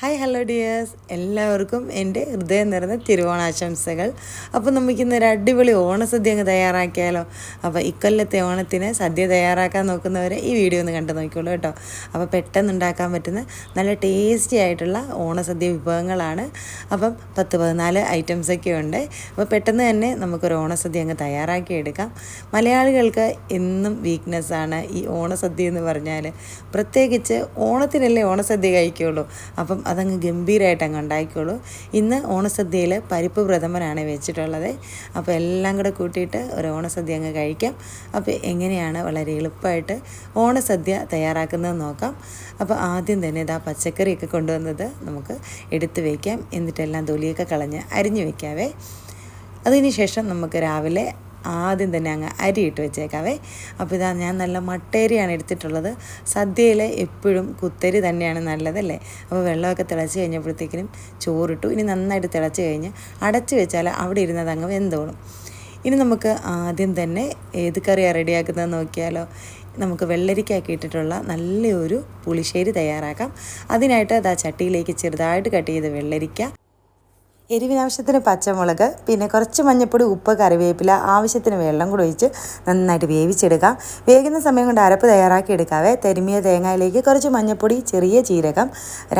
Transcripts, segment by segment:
Hi hello dears എല്ലാവർക്കും എന്റെ ഹൃദയം നിറഞ്ഞ തിരുവോണാശംസകൾ അപ്പോൾ നമുക്കിന്ന് ഒരു അടിപൊളി ഓണസദ്യ അങ്ങ് തയ്യാറാക്കിയാലോ? അപ്പോൾ ഇക്കൊല്ലത്തെ ഓണത്തിന് സദ്യ തയ്യാറാക്കാൻ നോക്കുന്നവരെ ഈ വീഡിയോ ഒന്ന് കണ്ടു നോക്കിക്കോളൂ കേട്ടോ. അപ്പോൾ പെട്ടെന്ന് ഉണ്ടാക്കാൻ പറ്റുന്ന നല്ല ടേസ്റ്റി ആയിട്ടുള്ള ഓണസദ്യ വിഭവങ്ങളാണ്. അപ്പം പത്ത് പതിനാല് ഐറ്റംസൊക്കെ ഉണ്ട്. അപ്പോൾ പെട്ടെന്ന് തന്നെ നമുക്കൊരു ഓണസദ്യ അങ്ങ് തയ്യാറാക്കിയെടുക്കാം മലയാളികൾക്ക് എന്നും വീക്ക്നെസ്സാണ് ഈ ഓണസദ്യ എന്ന് പറഞ്ഞാൽ പ്രത്യേകിച്ച് ഓണത്തിനല്ലേ ഓണസദ്യ കഴിക്കുള്ളൂ. അപ്പം അതങ്ങ് ഗംഭീരമായിട്ട് അങ്ങ് ഉണ്ടാക്കിക്കോളൂ ഇന്ന് ഓണസദ്യയിൽ പരിപ്പ് പ്രഥമനാണ് വെച്ചിട്ടുള്ളത്. അപ്പോൾ എല്ലാം കൂടെ കൂട്ടിയിട്ട് ഒരു ഓണസദ്യ അങ്ങ് കഴിക്കാം. അപ്പോൾ എങ്ങനെയാണ് വളരെ എളുപ്പമായിട്ട് ഓണസദ്യ തയ്യാറാക്കുന്നത് നോക്കാം. അപ്പോൾ ആദ്യം തന്നെ ഇതാ പച്ചക്കറിയൊക്കെ കൊണ്ടുവന്നത് നമുക്ക് എടുത്ത് വയ്ക്കാം എന്നിട്ടെല്ലാം തൊലിയൊക്കെ കളഞ്ഞ് അരിഞ്ഞു വയ്ക്കാവേ അതിന് ശേഷം നമുക്ക് രാവിലെ ആദ്യം തന്നെ അങ്ങ് അരിയിട്ട് വെച്ചേക്കാവേ. അപ്പോൾ ഇതാ ഞാൻ നല്ല മട്ടേരിയാണ് എടുത്തിട്ടുള്ളത്. സദ്യയിൽ എപ്പോഴും കുത്തരി തന്നെയാണ് നല്ലതല്ലേ? അപ്പോൾ വെള്ളമൊക്കെ തിളച്ച് കഴിഞ്ഞപ്പോഴത്തേക്കിനും ചോറിട്ടു. ഇനി നന്നായിട്ട് തിളച്ച് കഴിഞ്ഞ് അടച്ച് വെച്ചാൽ അവിടെ ഇരുന്നത് അങ്ങ് വെന്തോളും. ഇനി നമുക്ക് ആദ്യം തന്നെ ഏത് കറിയാണ് റെഡിയാക്കുന്നത് നോക്കിയാലോ? നമുക്ക് വെള്ളരിക്കാക്കി ഇട്ടിട്ടുള്ള നല്ലൊരു പുളിശ്ശേരി തയ്യാറാക്കാം. അതിനായിട്ട് അത് ആ ചട്ടിയിലേക്ക് ചെറുതായിട്ട് കട്ട് ചെയ്ത് വെള്ളരിക്ക എരിവിനാവശ്യത്തിന് പച്ചമുളക് പിന്നെ കുറച്ച് മഞ്ഞൾപ്പൊടി ഉപ്പ് കറിവേപ്പില ആവശ്യത്തിന് വെള്ളം കൂടി ഒഴിച്ച് നന്നായിട്ട് വേവിച്ചെടുക്കാം. വേകുന്ന സമയം കൊണ്ട് അരപ്പ് തയ്യാറാക്കി എടുക്കാവേ. തെരുമിയ തേങ്ങയിലേക്ക് കുറച്ച് മഞ്ഞൾപ്പൊടി ചെറിയ ജീരകം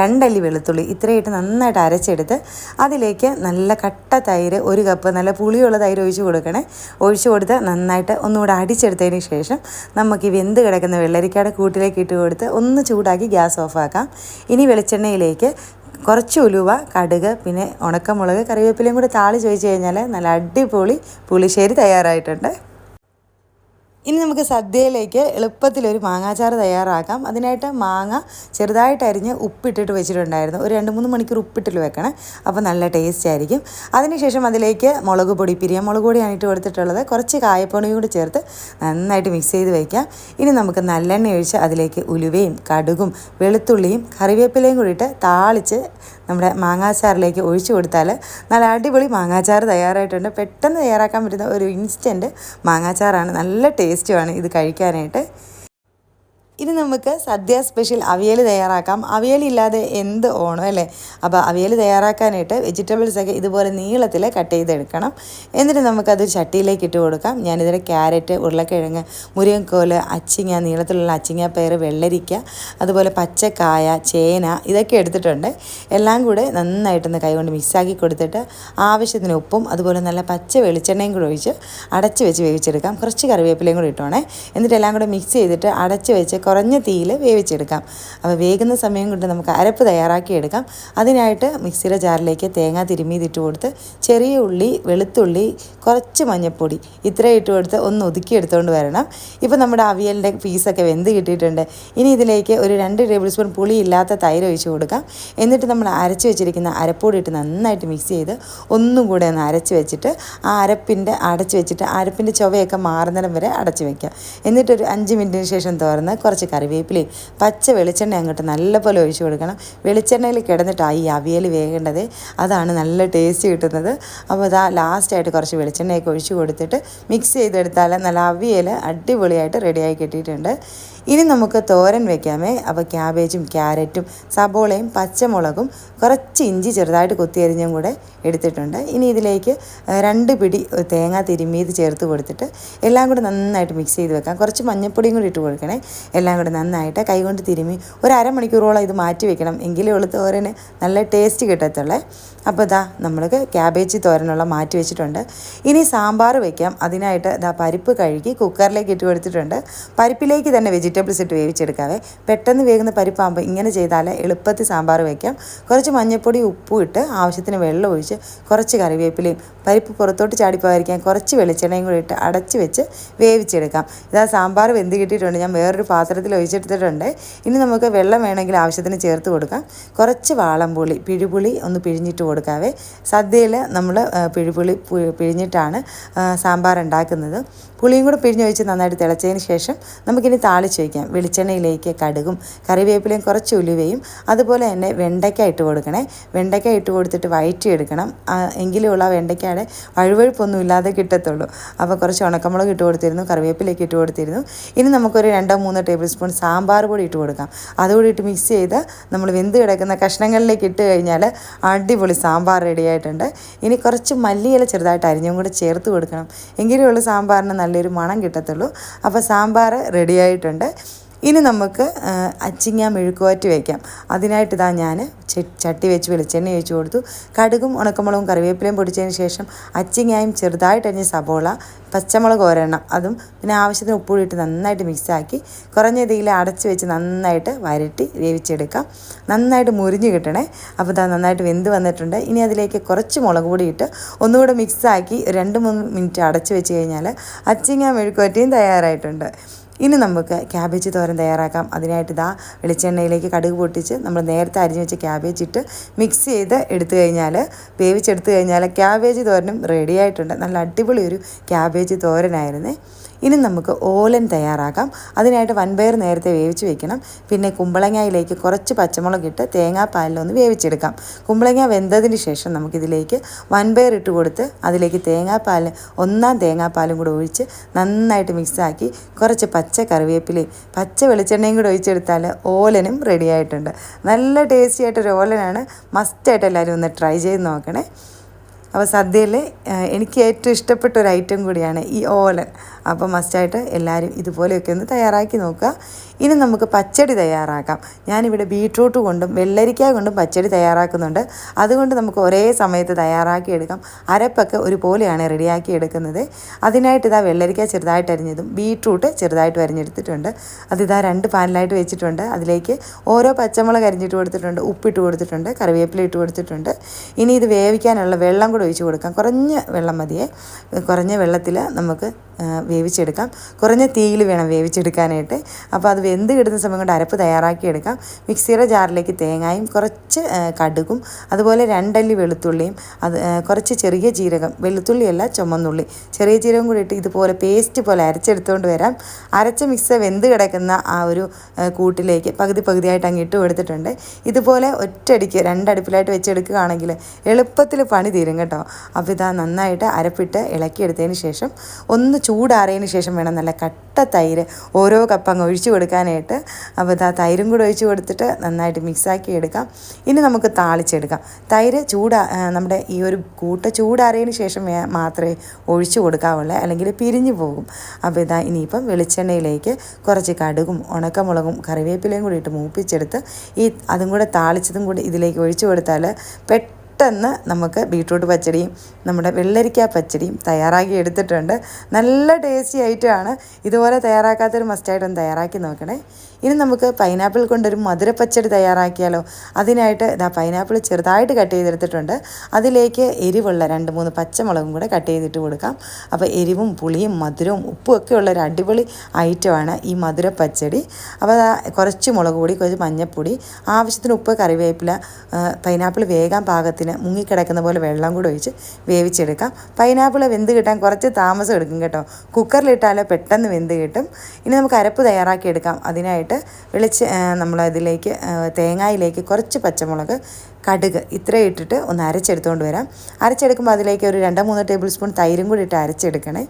രണ്ടല്ലി വെളുത്തുള്ളി ഇത്രയിട്ട് നന്നായിട്ട് അരച്ചെടുത്ത് അതിലേക്ക് നല്ല കട്ട തൈര് ഒരു കപ്പ് നല്ല പുളിയുള്ള തൈര് ഒഴിച്ച് കൊടുക്കണേ. ഒഴിച്ചു കൊടുത്ത് നന്നായിട്ട് ഒന്നുകൂടെ അടിച്ചെടുത്തതിന് ശേഷം നമുക്ക് ഈ വെന്ത് കിടക്കുന്ന വെള്ളരിക്കയുടെ കൂട്ടിലേക്ക് ഇട്ട് കൊടുത്ത് ഒന്ന് ചൂടാക്കി ഗ്യാസ് ഓഫാക്കാം. ഇനി വെളിച്ചെണ്ണയിലേക്ക് കുറച്ച് ഉലുവ കടുക് പിന്നെ ഉണക്കമുളക് കറിവേപ്പിലയും കൂടി താളി ചോദിച്ചു കഴിഞ്ഞാൽ നല്ല അടിപൊളി പുളിശ്ശേരി തയ്യാറായിട്ടുണ്ട്. ഇനി നമുക്ക് സദ്യയിലേക്ക് എളുപ്പത്തിലൊരു മാങ്ങാച്ചാറ് തയ്യാറാക്കാം. അതിനായിട്ട് മാങ്ങ ചെറുതായിട്ട് അരിഞ്ഞ് ഉപ്പിട്ടിട്ട് വെച്ചിട്ടുണ്ടായിരുന്നു. ഒരു രണ്ട് മൂന്ന് മണിക്കൂർ ഉപ്പിട്ടിൽ വെക്കണം. അപ്പോൾ നല്ല ടേസ്റ്റ് ആയിരിക്കും. അതിനുശേഷം അതിലേക്ക് മുളക് പൊടി പിരിയ മുളക് പൊടിയാണ് ഇട്ട് കൊടുത്തിട്ടുള്ളത്. കുറച്ച് കായപ്പൊടിയും കൂടി ചേർത്ത് നന്നായിട്ട് മിക്സ് ചെയ്ത് വയ്ക്കാം ഇനി നമുക്ക് നല്ലെണ്ണ ഒഴിച്ച് അതിലേക്ക് ഉലുവയും കടുകും വെളുത്തുള്ളിയും കറിവേപ്പിലയും കൂടി ഇട്ട് താളിച്ച് നമ്മുടെ മാങ്ങാച്ചാറിലേക്ക് ഒഴിച്ചു കൊടുത്താൽ നല്ല അടിപൊളി മാങ്ങാച്ചാർ തയ്യാറായിട്ടുണ്ട്. പെട്ടെന്ന് തയ്യാറാക്കാൻ പറ്റുന്ന ഒരു ഇൻസ്റ്റന്റ് മാങ്ങാച്ചാറാണ്. നല്ല ടേസ്റ്റുമാണ് ഇത് കഴിക്കാനായിട്ട്. ഇനി നമുക്ക് സദ്യ സ്പെഷ്യൽ അവിയൽ തയ്യാറാക്കാം. അവിയലില്ലാതെ എന്ത് ഓണം അല്ലേ? അപ്പോൾ അവിയൽ തയ്യാറാക്കാനായിട്ട് വെജിറ്റബിൾസൊക്കെ ഇതുപോലെ നീളത്തിൽ കട്ട് ചെയ്തെടുക്കണം. എന്നിട്ട് നമുക്കത് ചട്ടിയിലേക്ക് ഇട്ട് കൊടുക്കാം. ഞാനിതിൽ ക്യാരറ്റ് ഉരുളക്കിഴങ്ങ് മുരിങ്ങക്കോൽ അച്ചിങ്ങ നീളത്തിലുള്ള അച്ചിങ്ങ പയർ വെള്ളരിക്ക അതുപോലെ പച്ചക്കായ ചേന ഇതൊക്കെ എടുത്തിട്ടുണ്ട്. എല്ലാം കൂടെ നന്നായിട്ടൊന്ന് കൈകൊണ്ട് മിക്സാക്കി കൊടുത്തിട്ട് ആവശ്യത്തിന് ഉപ്പും അതുപോലെ നല്ല പച്ച വെളിച്ചെണ്ണയും കൂടെ ഒഴിച്ച് അടച്ച് വെച്ച് വേവിച്ചെടുക്കാം. കുറച്ച് കറിവേപ്പിലയും കൂടി ഇട്ടോണേ. എന്നിട്ട് എല്ലാം കൂടെ മിക്സ് ചെയ്തിട്ട് അടച്ച് വെച്ച് കുറഞ്ഞ തീയിൽ വേവിച്ചെടുക്കാം. അപ്പോൾ വേകുന്ന സമയം കൊണ്ട് നമുക്ക് അരപ്പ് തയ്യാറാക്കിയെടുക്കാം. അതിനായിട്ട് മിക്സിയുടെ ജാറിലേക്ക് തേങ്ങ തിരുമ്മിതിട്ട് കൊടുത്ത് ചെറിയ ഉള്ളി വെളുത്തുള്ളി കുറച്ച് മഞ്ഞൾപ്പൊടി ഇത്രയും ഇട്ട് കൊടുത്ത് ഒന്ന് ഒതുക്കി എടുത്തുകൊണ്ട് വരണം. ഇപ്പോൾ നമ്മുടെ അവിയലിന്റെ പീസൊക്കെ വെന്ത് കിട്ടിയിട്ടുണ്ട്. ഇനി ഇതിലേക്ക് ഒരു രണ്ട് ടേബിൾ സ്പൂൺ പുളി ഇല്ലാത്ത തൈര് ഒഴിച്ച് കൊടുക്കാം. എന്നിട്ട് നമ്മൾ അരച്ച് വെച്ചിരിക്കുന്ന അരപ്പൊടി ഇട്ട് നന്നായിട്ട് മിക്സ് ചെയ്ത് ഒന്നും കൂടെ ഒന്ന് അരച്ച് വെച്ചിട്ട് ആ അരപ്പിന്റെ അടച്ച് വെച്ചിട്ട് അരപ്പിന്റെ ചുവയൊക്കെ മാറുന്നിടം വരെ അടച്ച് വെക്കാം. എന്നിട്ടൊരു അഞ്ച് മിനിറ്റിന് ശേഷം തുറന്ന് കുറച്ച് കറിവേപ്പിലയും പച്ച വെളിച്ചെണ്ണ അങ്ങോട്ട് നല്ലപോലെ ഒഴിച്ചു കൊടുക്കണം. വെളിച്ചെണ്ണയിൽ കിടന്നിട്ടാണ് ഈ അവിയൽ വേകേണ്ടത്. അതാണ് നല്ല ടേസ്റ്റ് കിട്ടുന്നത്. അപ്പോൾ അതാ ലാസ്റ്റായിട്ട് കുറച്ച് വെളിച്ചെണ്ണയൊക്കെ ഒഴിച്ചു കൊടുത്തിട്ട് മിക്സ് ചെയ്തെടുത്താൽ നല്ല അവിയൽ അടിപൊളിയായിട്ട് റെഡിയായി കിട്ടിയിട്ടുണ്ട്. ഇനി നമുക്ക് തോരൻ വെക്കാമേ. അപ്പോൾ ക്യാബേജും ക്യാരറ്റും സബോളയും പച്ചമുളകും കുറച്ച് ഇഞ്ചി ചെറുതായിട്ട് കൊത്തിയരിഞ്ഞും കൂടെ എടുത്തിട്ടുണ്ട്. ഇനി ഇതിലേക്ക് രണ്ട് പിടി തേങ്ങ തിരുമ്മിയത് ചേർത്ത് കൊടുത്തിട്ട് എല്ലാം കൂടെ നന്നായിട്ട് മിക്സ് ചെയ്ത് വെക്കാം. കുറച്ച് മഞ്ഞൾപ്പൊടിയും കൂടി ഇട്ട് കൊടുക്കണേ. എല്ലാം കൂടെ നന്നായിട്ട് കൈകൊണ്ട് തിരുമ്മി ഒരു അരമണിക്കൂറോളം ഇത് മാറ്റി വെക്കണം. എങ്കിലേ ഉള്ളു തോരന് നല്ല ടേസ്റ്റ് കിട്ടത്തുള്ളേ. അപ്പോൾ ഇതാ നമ്മൾ ക്യാബേജ് തോരനുള്ള മാറ്റി വെച്ചിട്ടുണ്ട്. ഇനി സാമ്പാർ വെക്കാം. അതിനായിട്ട് ഇതാ പരിപ്പ് കഴുകി കുക്കറിലേക്ക് ഇട്ട് കൊടുത്തിട്ടുണ്ട്. പരിപ്പിലേക്ക് തന്നെ വെജിറ്റബിൾസ് ഇട്ട് വേവിച്ചെടുക്കാവേ. പെട്ടെന്ന് വേകുന്ന പരിപ്പാകുമ്പോൾ ഇങ്ങനെ ചെയ്താൽ എളുപ്പത്തിൽ സാമ്പാർ വയ്ക്കാം കുറച്ച് മഞ്ഞൾപ്പൊടി ഉപ്പും ഇട്ട് ആവശ്യത്തിന് വെള്ളം ഒഴിച്ച് കുറച്ച് കറിവേപ്പിലയും പരിപ്പ് പുറത്തോട്ട് ചാടിപ്പോകാതിരിക്കാൻ കുറച്ച് വെളിച്ചെണ്ണയും കൂടി ഇട്ട് അടച്ച് വെച്ച് വേവിച്ചെടുക്കാം. ഇതാ സാമ്പാർ വെന്ത് കിട്ടിയിട്ടുണ്ട്. ഞാൻ വേറൊരു പാത്രത്തിൽ ഒഴിച്ചെടുത്തിട്ടുണ്ട്. ഇനി നമുക്ക് വെള്ളം വേണമെങ്കിൽ ആവശ്യത്തിന് ചേർത്ത് കൊടുക്കാം. കുറച്ച് വാളംപുളി പിഴുപുളി ഒന്ന് പിഴിഞ്ഞിട്ട് കൊടുക്കാവേ. സദ്യയിൽ നമ്മൾ പിഴിപുളി പിഴിഞ്ഞിട്ടാണ് സാമ്പാർ ഉണ്ടാക്കുന്നത്. പുളിയും കൂടെ പിഴിഞ്ഞൊഴിച്ച് നന്നായിട്ട് തിളച്ചതിന് ശേഷം നമുക്കിനി താളിച്ച് വയ്ക്കാം വെളിച്ചെണ്ണയിലേക്ക് കടുകും കറിവേപ്പിലയും കുറച്ച് ഉലുവയും അതുപോലെ തന്നെ വെണ്ടയ്ക്ക ഇട്ട് കൊടുക്കണേ. വെണ്ടയ്ക്ക ഇട്ട് കൊടുത്തിട്ട് വയറ്റിയെടുക്കണം. എങ്കിലും ഉള്ള വെണ്ടയ്ക്കയുടെ വഴുവഴുപ്പൊന്നും ഇല്ലാതെ കിട്ടത്തുള്ളൂ. അപ്പോൾ കുറച്ച് ഉണക്കമുളക് ഇട്ട് കൊടുത്തിരുന്നു കറിവേപ്പിലേക്ക് ഇട്ട് കൊടുത്തിരുന്നു. ഇനി നമുക്കൊരു രണ്ടോ മൂന്നോ ടേബിൾ സ്പൂൺ സാമ്പാർ പൊടി ഇട്ട് കൊടുക്കാം. അതുകൂടി ഇട്ട് മിക്സ് ചെയ്ത് നമ്മൾ വെന്ത് കിടക്കുന്ന കഷ്ണങ്ങളിലേക്ക് ഇട്ട് കഴിഞ്ഞാൽ അടിപൊളി സാമ്പാർ റെഡി ആയിട്ടുണ്ട്. ഇനി കുറച്ച് മല്ലിയില ചെറുതായിട്ട് അരിഞ്ഞും കൂടെ ചേർത്ത് കൊടുക്കണം. എങ്കിലേ ഉള്ളൂ സാമ്പാറിന് നല്ലൊരു മണം കിട്ടത്തുള്ളൂ. അപ്പോൾ സാമ്പാർ റെഡി ആയിട്ടുണ്ട്. ഇനി നമുക്ക് അച്ചിങ്ങ മെഴുക്കുവാറ്റി വയ്ക്കാം അതിനായിട്ട് ഇതാ ഞാൻ ചട്ടി വെച്ച് വെളിച്ചെണ്ണ ഒഴിച്ചു കൊടുത്തു. കടുകും ഉണക്കമുളകും കറിവേപ്പിലയും പൊടിച്ചതിന് ശേഷം അച്ചിങ്ങായും ചെറുതായിട്ട് അരിഞ്ഞ സബോള പച്ചമുളക് ഒരെണ്ണം അതും പിന്നെ ആവശ്യത്തിന് ഉപ്പ് കൂടിയിട്ട് നന്നായിട്ട് മിക്സാക്കി കുറഞ്ഞ ഇതിൽ അടച്ച് വെച്ച് നന്നായിട്ട് വരട്ടി വേവിച്ചെടുക്കാം. നന്നായിട്ട് മുരിഞ്ഞ് കിട്ടണേ. അപ്പോൾ ഇതാ നന്നായിട്ട് വെന്ത് വന്നിട്ടുണ്ട്. ഇനി അതിലേക്ക് കുറച്ച് മുളക് പൊടി ഇട്ട് ഒന്നുകൂടെ മിക്സാക്കി രണ്ട് മൂന്ന് മിനിറ്റ് അടച്ച് വെച്ച് കഴിഞ്ഞാൽ അച്ചിങ്ങ മെഴുക്കുവറ്റിയും തയ്യാറായിട്ടുണ്ട്. ഇനി നമുക്ക് ക്യാബേജ് തോരൻ തയ്യാറാക്കാം. അതിനായിട്ട് ഇതാ വെളിച്ചെണ്ണയിലേക്ക് കടുക് പൊട്ടിച്ച് നമ്മൾ നേരത്തെ അരിഞ്ഞു വെച്ച ക്യാബേജ് ഇട്ട് മിക്സ് ചെയ്ത് എടുത്തു കഴിഞ്ഞാൽ വേവിച്ചെടുത്തു കഴിഞ്ഞാൽ ക്യാബേജ് തോരനും റെഡി ആയിട്ടുണ്ട്. നല്ല അടിപൊളി ഒരു ക്യാബേജ് തോരനായിരുന്നേ. ഇനി നമുക്ക് ഓലൻ തയ്യാറാക്കാം. അതിനായിട്ട് വൻപയർ നേരത്തെ വേവിച്ച് വെക്കണം. പിന്നെ കുമ്പളങ്ങയിലേക്ക് കുറച്ച് പച്ചമുളക് ഇട്ട് തേങ്ങാപ്പാലിലൊന്ന് വേവിച്ചെടുക്കാം. കുമ്പളങ്ങ വെന്തതിന് ശേഷം നമുക്കിതിലേക്ക് വൻപയർ ഇട്ട് കൊടുത്ത് അതിലേക്ക് തേങ്ങാപ്പാൽ ഒന്നാം തേങ്ങാപ്പാലും കൂടെ ഒഴിച്ച് നന്നായിട്ട് മിക്സാക്കി കുറച്ച് പച്ച കറിവേപ്പിലയും പച്ച വെളിച്ചെണ്ണയും കൂടെ ഒഴിച്ചെടുത്താൽ ഓലനും റെഡിയായിട്ടുണ്ട്. നല്ല ടേസ്റ്റി ആയിട്ടൊരു ഓലനാണ്. മസ്റ്റായിട്ട് എല്ലാവരും ഒന്ന് ട്രൈ ചെയ്ത് നോക്കണേ. അപ്പോൾ സദ്യയിൽ എനിക്ക് ഏറ്റവും ഇഷ്ടപ്പെട്ട ഒരു ഐറ്റം കൂടിയാണ് ഈ ഓലൻ. അപ്പോൾ മസ്റ്റായിട്ട് എല്ലാവരും ഇതുപോലെയൊക്കെ ഒന്ന് തയ്യാറാക്കി നോക്കുക. ഇനി നമുക്ക് പച്ചടി തയ്യാറാക്കാം. ഞാനിവിടെ ബീട്രൂട്ട് കൊണ്ടും വെള്ളരിക്ക കൊണ്ടും പച്ചടി തയ്യാറാക്കുന്നുണ്ട്. അതുകൊണ്ട് നമുക്ക് ഒരേ സമയത്ത് തയ്യാറാക്കി എടുക്കാം അരപ്പൊക്കെ ഒരുപോലെയാണ് റെഡിയാക്കി എടുക്കുന്നത് അതിനായിട്ട് ഇതാ വെള്ളരിക്ക ചെറുതായിട്ട് അരിഞ്ഞതും ബീട്രൂട്ട് ചെറുതായിട്ട് അരിഞ്ഞെടുത്തിട്ടുണ്ട്. അതിതാ രണ്ട് പാനിലായിട്ട് വെച്ചിട്ടുണ്ട്. അതിലേക്ക് ഓരോ പച്ചമുളക് അരിഞ്ഞിട്ട് കൊടുത്തിട്ടുണ്ട്. ഉപ്പിട്ട് കൊടുത്തിട്ടുണ്ട്. കറിവേപ്പില ഇട്ട് കൊടുത്തിട്ടുണ്ട്. ഇനി ഇത് വേവിക്കാനുള്ള വെള്ളം കൂടെ ഒഴിച്ച് കൊടുക്കാം. കുറഞ്ഞ വെള്ളം മതിയേ. കുറഞ്ഞ വെള്ളത്തിൽ നമുക്ക് വേവിച്ചെടുക്കാം. കുറഞ്ഞ തീയിൽ വേണം വേവിച്ചെടുക്കാനായിട്ട്. അപ്പോൾ അത് വെന്ത് കിടുന്ന സമയം കൊണ്ട് അരപ്പ് തയ്യാറാക്കി എടുക്കാം. മിക്സിയുടെ ജാറിലേക്ക് തേങ്ങായും കുറച്ച് കടുകും അതുപോലെ രണ്ടല്ലി വെളുത്തുള്ളിയും അത് കുറച്ച് ചെറിയ ജീരകം വെളുത്തുള്ളിയല്ല ചുമന്നുള്ളി ചെറിയ ജീരകം കൂടി ഇട്ട് ഇതുപോലെ പേസ്റ്റ് പോലെ അരച്ചെടുത്തുകൊണ്ട് വരാം. അരച്ച മിക്സ് വെന്ത് കിടക്കുന്ന ആ ഒരു കൂട്ടിലേക്ക് പകുതി പകുതിയായിട്ട് അങ്ങ് ഇട്ട് കൊടുത്തിട്ടുണ്ട്. ഇതുപോലെ ഒറ്റയടിക്ക് രണ്ടടുപ്പിലായിട്ട് വെച്ചെടുക്കുകയാണെങ്കിൽ എളുപ്പത്തിൽ പണി തീരും കേട്ടോ. അപ്പോൾ ഇതാ നന്നായിട്ട് അരപ്പിട്ട് ഇളക്കിയെടുത്തതിന് ശേഷം ഒന്ന് ചൂടാറിയതിന് ശേഷം വേണം നല്ല കട്ട തൈര് ഓരോ കപ്പ് അങ്ങ് ഒഴിച്ചു കൊടുക്കാനായിട്ട് അപ്പോൾ ഇതാ തൈരും കൂടെ ഒഴിച്ചു കൊടുത്തിട്ട് നന്നായിട്ട് മിക്സാക്കി എടുക്കാം. ഇനി നമുക്ക് താളിച്ചെടുക്കാം. തൈര് ചൂടാ നമ്മുടെ ഈ ഒരു കൂട്ട ചൂടാറിയതിന് ശേഷം മാത്രമേ ഒഴിച്ചു കൊടുക്കാവുള്ളൂ അല്ലെങ്കിൽ പിരിഞ്ഞു പോകും. അപ്പോൾ ഇതാ ഇനിയിപ്പം വെളിച്ചെണ്ണയിലേക്ക് കുറച്ച് കടുകും ഉണക്കമുളകും കറിവേപ്പിലയും കൂടി ഇട്ട് മൂപ്പിച്ചെടുത്ത് ഈ അതും കൂടെ താളിച്ചതും കൂടി ഇതിലേക്ക് ഒഴിച്ചു കൊടുത്താൽ പെട്ടെന്ന് പെട്ടെന്ന് നമുക്ക് ബീട്രൂട്ട് പച്ചടിയും നമ്മുടെ വെള്ളരിക്ക പച്ചടിയും തയ്യാറാക്കി എടുത്തിട്ടുണ്ട്. നല്ല ടേസ്റ്റി ആയിട്ടാണ് ഇതുപോലെ തയ്യാറാക്കാത്തൊരു മസ്റ്റായിട്ടൊന്ന് തയ്യാറാക്കി നോക്കണേ. ഇനി നമുക്ക് പൈനാപ്പിൾ കൊണ്ടൊരു മധുരപ്പച്ചടി തയ്യാറാക്കിയാലോ? അതിനായിട്ട് ഇതാ പൈനാപ്പിൾ ചെറുതായിട്ട് കട്ട് ചെയ്തെടുത്തിട്ടുണ്ട്. അതിലേക്ക് എരിവുള്ള രണ്ട് മൂന്ന് പച്ചമുളകും കൂടെ കട്ട് ചെയ്തിട്ട് കൊടുക്കാം. അപ്പോൾ എരിവും പുളിയും മധുരവും ഉപ്പും ഒക്കെ ഉള്ള ഒരു അടിപൊളി ഐറ്റമാണ് ഈ മധുരപ്പച്ചടി അപ്പോൾ കുറച്ച് മുളക് പൊടി കുറച്ച് മഞ്ഞൾപ്പൊടി ആവശ്യത്തിന് ഉപ്പ് കറിവേപ്പില പൈനാപ്പിൾ വേഗം പാകത്തിന് മുങ്ങിക്കിടക്കുന്ന പോലെ വെള്ളം കൂടെ ഒഴിച്ച് വേവിച്ചെടുക്കാം. പൈനാപ്പിൾ വെന്ത് കിട്ടാൻ കുറച്ച് താമസം എടുക്കും കേട്ടോ. കുക്കറിലിട്ടാലോ പെട്ടെന്ന് വെന്ത് കിട്ടും. ഇനി നമുക്ക് അരപ്പ് തയ്യാറാക്കി എടുക്കാം അതിനായിട്ട് വെളിച്ച് നമ്മളതിലേക്ക് തേങ്ങായിലേക്ക് കുറച്ച് പച്ചമുളക് കടുക് ഇത്രയും ഇട്ടിട്ട് ഒന്ന് അരച്ചെടുത്തുകൊണ്ട് വരാം. അരച്ചെടുക്കുമ്പോൾ അതിലേക്ക് ഒരു രണ്ടോ മൂന്ന് ടേബിൾ സ്പൂൺ തൈരും കൂടി ഇട്ട് അരച്ചെടുക്കണേ.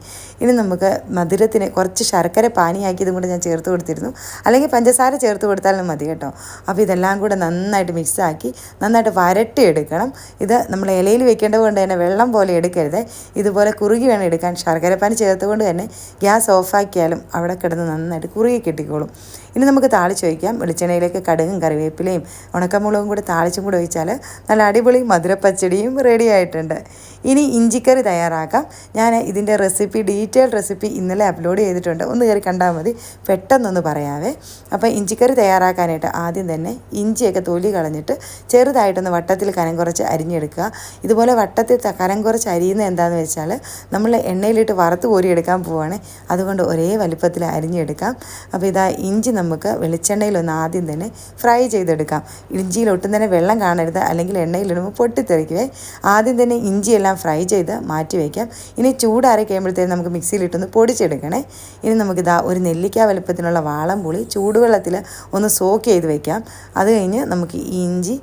ഇനി നമുക്ക് മധുരത്തിന് കുറച്ച് ശർക്കര പാനിയാക്കിയതും കൂടെ ഞാൻ ചേർത്ത് കൊടുത്തിരുന്നു. അല്ലെങ്കിൽ പഞ്ചസാര ചേർത്ത് കൊടുത്താലും മതി കേട്ടോ. അപ്പോൾ ഇതെല്ലാം കൂടെ നന്നായിട്ട് മിക്സാക്കി നന്നായിട്ട് വരട്ടിയെടുക്കണം. ഇത് നമ്മൾ ഇലയിൽ വെക്കേണ്ടത് കൊണ്ട് തന്നെ വെള്ളം പോലെ എടുക്കരുത്. ഇതുപോലെ കുറുകി വേണം എടുക്കാൻ. ശർക്കര പാനി ചേർത്തുകൊണ്ട് തന്നെ ഗ്യാസ് ഓഫാക്കിയാലും അവിടെ കിടന്ന് നന്നായിട്ട് കുറുകി കിട്ടിക്കോളും. ഇനി നമുക്ക് താളിച്ച് വയ്ക്കാം വെളിച്ചെണ്ണയിലേക്ക് കടുകും കറിവേപ്പിലയും ഉണക്കമുളകും കൂടെ താളിച്ചും കൂടെ കൂടി ഒഴിച്ചാൽ നല്ല അടിപൊളി മധുരപ്പച്ചടിയും റെഡി ആയിട്ടുണ്ട്. ഇനി ഇഞ്ചിക്കറി തയ്യാറാക്കാം. ഞാൻ ഇതിന്റെ റെസിപ്പി ഡീറ്റെയിൽ റെസിപ്പി ഇന്നലെ അപ്ലോഡ് ചെയ്തിട്ടുണ്ട്. ഒന്ന് കയറി കണ്ടാൽ മതി. പെട്ടെന്നൊന്ന് പറയാവേ. അപ്പോൾ ഇഞ്ചിക്കറി തയ്യാറാക്കാനായിട്ട് ആദ്യം തന്നെ ഇഞ്ചിയൊക്കെ തൊലി കളഞ്ഞിട്ട് ചെറുതായിട്ടൊന്ന് വട്ടത്തിൽ കനം കുറച്ച് അരിഞ്ഞെടുക്കുക. ഇതുപോലെ വട്ടത്തിൽ കനം കുറച്ച് അരിയുന്നത് എന്താണെന്ന് വെച്ചാൽ നമ്മൾ എണ്ണയിലിട്ട് വറുത്ത് കോരിയെടുക്കാൻ പോവുകയാണ് അതുകൊണ്ട് ഒരേ വലുപ്പത്തിൽ അരിഞ്ഞെടുക്കാം. അപ്പോൾ ഇതാ ഇഞ്ചി നമുക്ക് വെളിച്ചെണ്ണയിലൊന്ന് ആദ്യം തന്നെ ഫ്രൈ ചെയ്തെടുക്കാം. ഇഞ്ചിയിൽ ഒട്ടും തന്നെ വെള്ളം കാണരുത്. അല്ലെങ്കിൽ എണ്ണയിലിടുമ്പോൾ പൊട്ടിത്തെറിക്കുവേ. ആദ്യം തന്നെ ഇഞ്ചിയെല്ലാം ഫ്രൈ ചെയ്ത് മാറ്റി വയ്ക്കാം. ഇനി ചൂടാറി കഴിയുമ്പോഴത്തേക്കും നമുക്ക് മിക്സിയിലിട്ടൊന്ന് പൊടിച്ചെടുക്കണേ. ഇനി നമുക്കിതാ ഒരു നെല്ലിക്ക വലുപ്പത്തിനുള്ള വാളം പുളി ചൂടുവെള്ളത്തിൽ ഒന്ന് സോക്ക് ചെയ്ത് വയ്ക്കാം. അത് കഴിഞ്ഞ് നമുക്ക് ഈ ഇഞ്ചി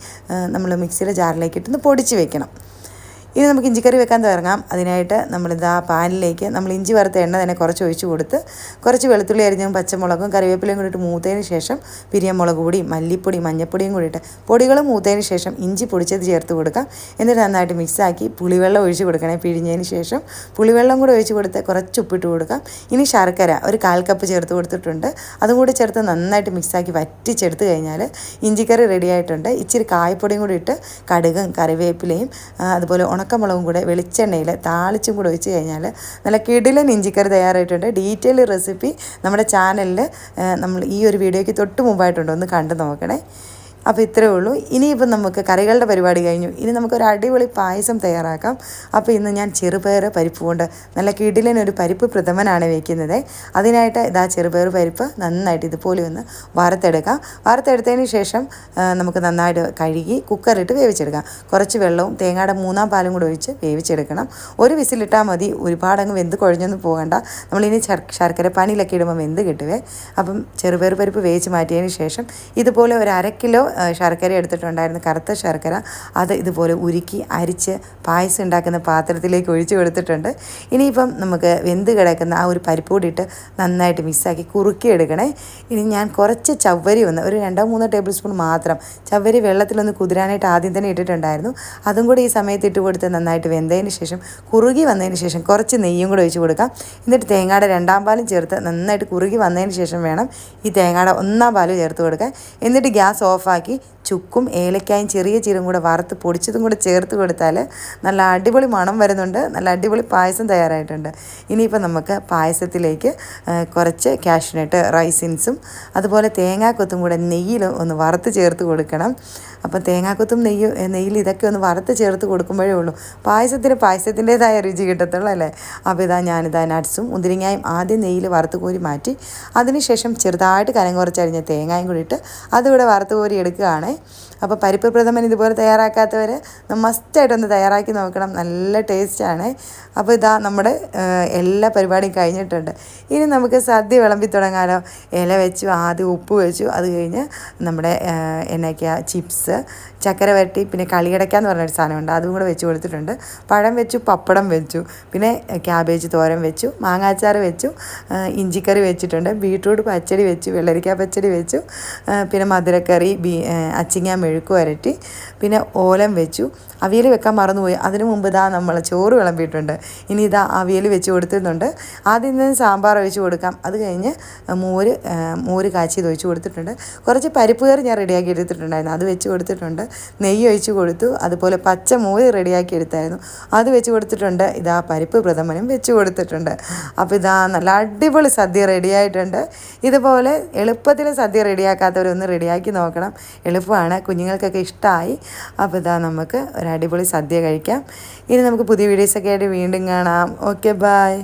നമ്മൾ മിക്സിയുടെ ജാറിലേക്ക് ഇട്ടൊന്ന് പൊടിച്ച് വെക്കണം ഇനി നമുക്ക് ഇഞ്ചിക്കറി വെക്കാൻ തുടങ്ങാം അതിനായിട്ട് നമ്മളിതാ പാനിലേക്ക് നമ്മൾ ഇഞ്ചി വറുത്ത എണ്ണ തന്നെ കുറച്ച് ഒഴിച്ച് കൊടുത്ത് കുറച്ച് വെളുത്തുള്ളി അരിഞ്ഞും പച്ചമുളകും കറിവേപ്പിലയും കൂടി ഇട്ട് മൂത്തതിന് ശേഷം പിരിയമുളക് പൊടി മല്ലിപ്പൊടി മഞ്ഞപ്പൊടിയും കൂടി ഇട്ട് പൊടികൾ മൂത്തതിന് ശേഷം ഇഞ്ചി പൊടിച്ചത് ചേർത്ത് കൊടുക്കാം. എന്നിട്ട് നന്നായിട്ട് മിക്സാക്കി പുളിവെള്ളം ഒഴിച്ച് കൊടുക്കണേ. പിഴിഞ്ഞതിന് ശേഷം പുളിവെള്ളം കൂടെ ഒഴിച്ച് കൊടുത്ത് കുറച്ച് ഉപ്പിട്ട് കൊടുക്കാം. ഇനി ശർക്കര ഒരു കാൽ കപ്പ് ചേർത്ത് കൊടുത്തിട്ടുണ്ട്. അതും കൂടി ചേർത്ത് നന്നായിട്ട് മിക്സാക്കി വറ്റിച്ചെടുത്ത് കഴിഞ്ഞാൽ ഇഞ്ചിക്കറി റെഡി ആയിട്ടുണ്ട്. ഇച്ചിരി കായപ്പൊടിയും കൂടി ഇട്ട് കടുകും കറിവേപ്പിലയും അതുപോലെ ഉണക്കമുളകും കൂടെ വെളിച്ചെണ്ണയിൽ താളിച്ചും കൂടെ ഒഴിച്ച് കഴിഞ്ഞാൽ നല്ല കിടിലൻ ഇഞ്ചിക്കറി തയ്യാറായിട്ടുണ്ട്. ഡീറ്റെയിൽ റെസിപ്പി നമ്മുടെ ചാനലിൽ നമ്മൾ ഈ ഒരു വീഡിയോയ്ക്ക് തൊട്ട് മുമ്പായിട്ടുണ്ട്. ഒന്ന് കണ്ടു നോക്കണേ. അപ്പോൾ ഇത്രയേ ഉള്ളൂ. ഇനിയിപ്പം നമുക്ക് കറികളുടെ പരിപാടി കഴിഞ്ഞു. ഇനി നമുക്കൊരു അടിപൊളി പായസം തയ്യാറാക്കാം. അപ്പോൾ ഇന്ന് ഞാൻ ചെറുപയർ പരിപ്പ് കൊണ്ട് നല്ല കിടിലിനൊരു പരിപ്പ് പ്രഥമനാണ് വയ്ക്കുന്നത് അതിനായിട്ട് ഇതാ ചെറുപയർ പരിപ്പ് നന്നായിട്ട് ഇതുപോലെ ഒന്ന് വറുത്തെടുക്കാം. വറുത്തെടുത്തതിന് ശേഷം നമുക്ക് നന്നായിട്ട് കഴുകി കുക്കറിട്ട് വേവിച്ചെടുക്കാം. കുറച്ച് വെള്ളവും തേങ്ങയുടെ മൂന്നാം പാലും കൂടെ ഒഴിച്ച് വേവിച്ചെടുക്കണം. ഒരു വിസിലിട്ടാൽ മതി. ഒരുപാടങ്ങ് വെന്ത് കുഴഞ്ഞൊന്നും പോകണ്ട. നമ്മളിനി ശർക്കര പാനിയിലൊക്കെ ഇടുമ്പോൾ വെന്ത് കിട്ടുവേ. അപ്പം ചെറുപയർ പരിപ്പ് വേവിച്ച് മാറ്റിയതിന് ശേഷം ഇതുപോലെ ഒരു അര കിലോ ശർക്കര എടുത്തിട്ടുണ്ടായിരുന്നു കറുത്ത ശർക്കര അത് ഇതുപോലെ ഉരുക്കി അരിച്ച് പായസം ഉണ്ടാക്കുന്ന പാത്രത്തിലേക്ക് ഒഴിച്ചു കൊടുത്തിട്ടുണ്ട്. ഇനിയിപ്പം നമുക്ക് വെന്ത് കിടക്കുന്ന ആ ഒരു പരിപ്പ് കൂടിയിട്ട് നന്നായിട്ട് മിക്സാക്കി കുറുക്കി എടുക്കണേ ഇനി ഞാൻ കുറച്ച് ചവ്വരി ഒന്ന് ഒരു രണ്ടോ മൂന്നോ ടേബിൾ സ്പൂൺ മാത്രം ചവ്വരി വെള്ളത്തിലൊന്ന് കുതിരാനായിട്ട് ആദ്യം തന്നെ ഇട്ടിട്ടുണ്ടായിരുന്നു. അതും കൂടി ഈ സമയത്ത് ഇട്ട് കൊടുത്ത് നന്നായിട്ട് വെന്തതിന് ശേഷം കുറുകി വന്നതിന് ശേഷം കുറച്ച് നെയ്യും കൂടെ ഒഴിച്ച് കൊടുക്കാം. എന്നിട്ട് തേങ്ങയുടെ രണ്ടാം പാലും ചേർത്ത് നന്നായിട്ട് കുറുകി വന്നതിന് ശേഷം വേണം ഈ തേങ്ങയുടെ ഒന്നാം പാൽ ചേർത്ത് കൊടുക്കാൻ. എന്നിട്ട് ഗ്യാസ് ഓഫാക്കി ഉണ്ടാക്കി ചുക്കും ഏലക്കായും ചെറിയ ചീരും കൂടെ വറുത്ത് പൊടിച്ചതും കൂടെ ചേർത്ത് കൊടുത്താൽ നല്ല അടിപൊളി മണം വരുന്നുണ്ട്. നല്ല അടിപൊളി പായസം തയ്യാറായിട്ടുണ്ട്. ഇനിയിപ്പോൾ നമുക്ക് പായസത്തിലേക്ക് കുറച്ച് കാഷ്നട്ട് റൈസിൻസും അതുപോലെ തേങ്ങാക്കൊത്തും കൂടെ നെയ്യിൽ ഒന്ന് വറുത്ത് ചേർത്ത് കൊടുക്കണം. അപ്പം തേങ്ങാക്കൊത്തും നെയ്യ് നെയ്യിൽ ഇതൊക്കെ ഒന്ന് വറുത്ത് ചേർത്ത് കൊടുക്കുമ്പോഴേ ഉള്ളൂ. പായസത്തിന് പായസത്തിന്റെതായ രുചി കിട്ടത്തുള്ളൂ അല്ലേ? അപ്പോൾ ഇതാ ഞാനിതാ നട്ട്സും മുന്തിരിങ്ങായും ആദ്യം നെയ്യിൽ വറുത്ത് കോരി മാറ്റി അതിനുശേഷം ചെറുതായിട്ട് കനം കുറച്ചരിഞ്ഞ തേങ്ങായും കൂടി ഇട്ട് അതുകൂടെ വറുത്ത് കോരി എടുക്കുകയാണ്. അപ്പോൾ പരിപ്പ് പ്രഥമൻ ഇതുപോലെ തയ്യാറാക്കാത്തവർ മസ്റ്റായിട്ടൊന്ന് തയ്യാറാക്കി നോക്കണം. നല്ല ടേസ്റ്റാണ് അപ്പോൾ ഇതാ നമ്മുടെ എല്ലാ പരിപാടിയും കഴിഞ്ഞിട്ടുണ്ട്. ഇനി നമുക്ക് സദ്യ വിളമ്പി തുടങ്ങാലോ. ഇല വെച്ചു ആദ്യം ഉപ്പ് വെച്ചു. അത് കഴിഞ്ഞ് നമ്മുടെ എന്നൊക്കെയാ ചിപ്സ് ചക്കര വരട്ടി പിന്നെ കളിയടയ്ക്ക എന്ന് പറഞ്ഞൊരു സാധനമുണ്ട്. അതും കൂടെ വെച്ച് കൊടുത്തിട്ടുണ്ട്. പഴം വെച്ചു പപ്പടം വെച്ചു പിന്നെ ക്യാബേജ് തോരൻ വെച്ചു മാങ്ങാച്ചാർ വെച്ചു ഇഞ്ചിക്കറി വെച്ചിട്ടുണ്ട്. ബീട്രൂട്ട് പച്ചടി വെച്ചു വെള്ളരിക്ക പച്ചടി വെച്ചു പിന്നെ മധുരക്കറി ബീ അച്ചിങ്ങ മെഴുക്ക് വരട്ടി പിന്നെ ഓലം വെച്ചു. അവിയൽ വെക്കാൻ മറന്നുപോയി. അതിനു മുമ്പ് ഇതാ നമ്മൾ ചോറ് വിളമ്പിയിട്ടുണ്ട്. ഇനി ഇതാ അവിയൽ വെച്ച് കൊടുത്തിട്ടുണ്ട് ആദ്യം തന്നെ സാമ്പാർ ഒഴിച്ച് കൊടുക്കാം. അത് കഴിഞ്ഞ് മോര് മോര് കാച്ചി ഒഴിച്ച് കൊടുത്തിട്ടുണ്ട്. കുറച്ച് പരിപ്പ് കറി ഞാൻ റെഡിയാക്കി എടുത്തിട്ടുണ്ടായിരുന്നു. അത് വെച്ച് കൊടുത്തിട്ടുണ്ട്. നെയ്യ് ഒഴിച്ച് കൊടുത്തു. അതുപോലെ പച്ച മോര് റെഡിയാക്കി എടുത്തായിരുന്നു. അത് വെച്ച് കൊടുത്തിട്ടുണ്ട്. ഇതാ പരിപ്പ് പ്രഥമനും വെച്ച് കൊടുത്തിട്ടുണ്ട്. അപ്പോൾ ഇതാ നല്ല അടിപൊളി സദ്യ റെഡിയായിട്ടുണ്ട് ഇതുപോലെ എളുപ്പത്തിൽ സദ്യ റെഡിയാക്കാത്തവരൊന്ന് റെഡിയാക്കി നോക്കണം. എളുപ്പമാണ്. കുഞ്ഞുങ്ങൾക്കൊക്കെ ഇഷ്ടമായി അപ്പോൾ ഇതാ നമുക്ക് ഒരു അടിപൊളി സദ്യ കഴിക്കാം. ഇനി നമുക്ക് പുതിയ വീഡിയോസൊക്കെ ആയിട്ട് വീണ്ടും കാണാം. Okay bye